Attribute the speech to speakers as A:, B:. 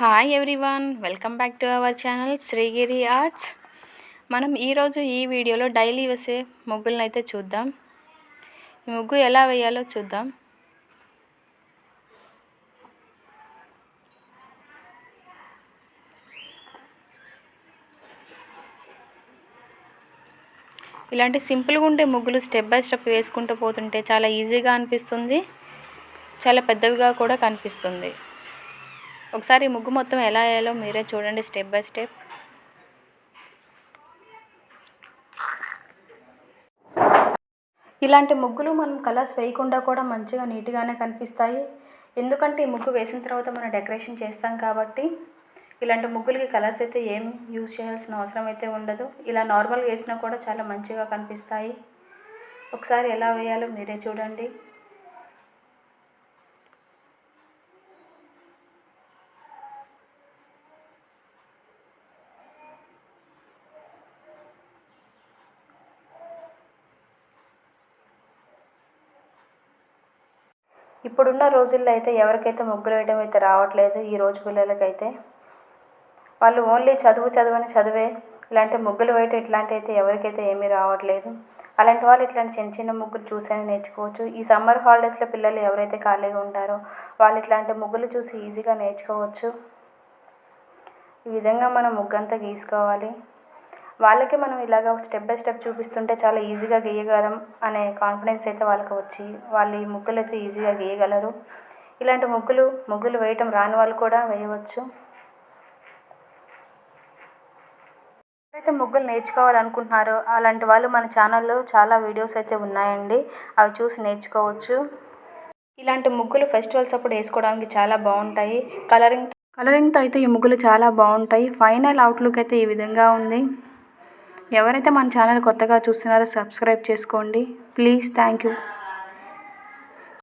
A: Hi everyone welcome back to our channel Srigiri arts మనం ఈరోజు ఈ వీడియోలో డైలీ వేసే ముగ్గులను అయితే చూద్దాం. ఈ ముగ్గు ఎలా వేయాలో చూద్దాం. ఇలాంటి సింపుల్గా ఉండే ముగ్గులు స్టెప్ బై స్టెప్ వేసుకుంటూ పోతుంటే చాలా ఈజీగా అనిపిస్తుంది. చాలా పెద్దవిగా కూడా కనిపిస్తుంది. ఒకసారి ముగ్గు మొత్తం ఎలా వేయాలో మీరే చూడండి స్టెప్ బై స్టెప్. ఇలాంటి ముగ్గులు మనం కలర్స్ వేయకుండా కూడా మంచిగా నీట్గానే కనిపిస్తాయి. ఎందుకంటే ఈ ముగ్గు వేసిన తర్వాత మనం డెకరేషన్ చేస్తాం కాబట్టి ఇలాంటి ముగ్గులకి కలర్స్ అయితే ఏం యూజ్ చేయాల్సిన అవసరం అయితే ఉండదు. ఇలా నార్మల్గా వేసినా కూడా చాలా మంచిగా కనిపిస్తాయి. ఒకసారి ఎలా వేయాలో మీరే చూడండి. ఇప్పుడున్న రోజుల్లో అయితే ఎవరికైతే ముగ్గులు వేయడం అయితే రావట్లేదు ఈ రోజు పిల్లలకైతే. వాళ్ళు ఓన్లీ చదువు చదువని చదివే. ఇలాంటి ముగ్గులు వేయటం ఇట్లాంటి అయితే ఎవరికైతే ఏమీ రావట్లేదు. అలాంటి వాళ్ళు ఇట్లాంటి చిన్న చిన్న ముగ్గులు చూసైనా నేర్చుకోవచ్చు. ఈ సమ్మర్ హాలిడేస్లో పిల్లలు ఎవరైతే ఖాళీగా ఉంటారో వాళ్ళు ఇట్లాంటి ముగ్గులు చూసి ఈజీగా నేర్చుకోవచ్చు. ఈ విధంగా మనం ముగ్గంతా గీసుకోవాలి. వాళ్ళకి మనం ఇలాగ స్టెప్ బై స్టెప్ చూపిస్తుంటే చాలా ఈజీగా గీయగలం అనే కాన్ఫిడెన్స్ అయితే వాళ్ళకి వచ్చి వాళ్ళు ఈ ముగ్గులు అయితే ఈజీగా గీయగలరు. ఇలాంటి ముగ్గులు ముగ్గులు వేయటం రాని వాళ్ళు కూడా వేయవచ్చు. ఎవరైతే ముగ్గులు నేర్చుకోవాలనుకుంటున్నారో అలాంటి వాళ్ళు మన ఛానల్లో చాలా వీడియోస్ అయితే ఉన్నాయండి. అవి చూసి నేర్చుకోవచ్చు. ఇలాంటి ముగ్గులు ఫెస్టివల్స్ అప్పుడు వేసుకోవడానికి చాలా బాగుంటాయి. కలరింగ్ కలరింగ్తో అయితే ఈ ముగ్గులు చాలా బాగుంటాయి. ఫైనల్ అవుట్లుక్ అయితే ఈ విధంగా ఉంది. ఎవరైతే మన ఛానల్ కొత్తగా చూస్తున్నారో సబ్స్క్రైబ్ చేసుకోండి. Please thank you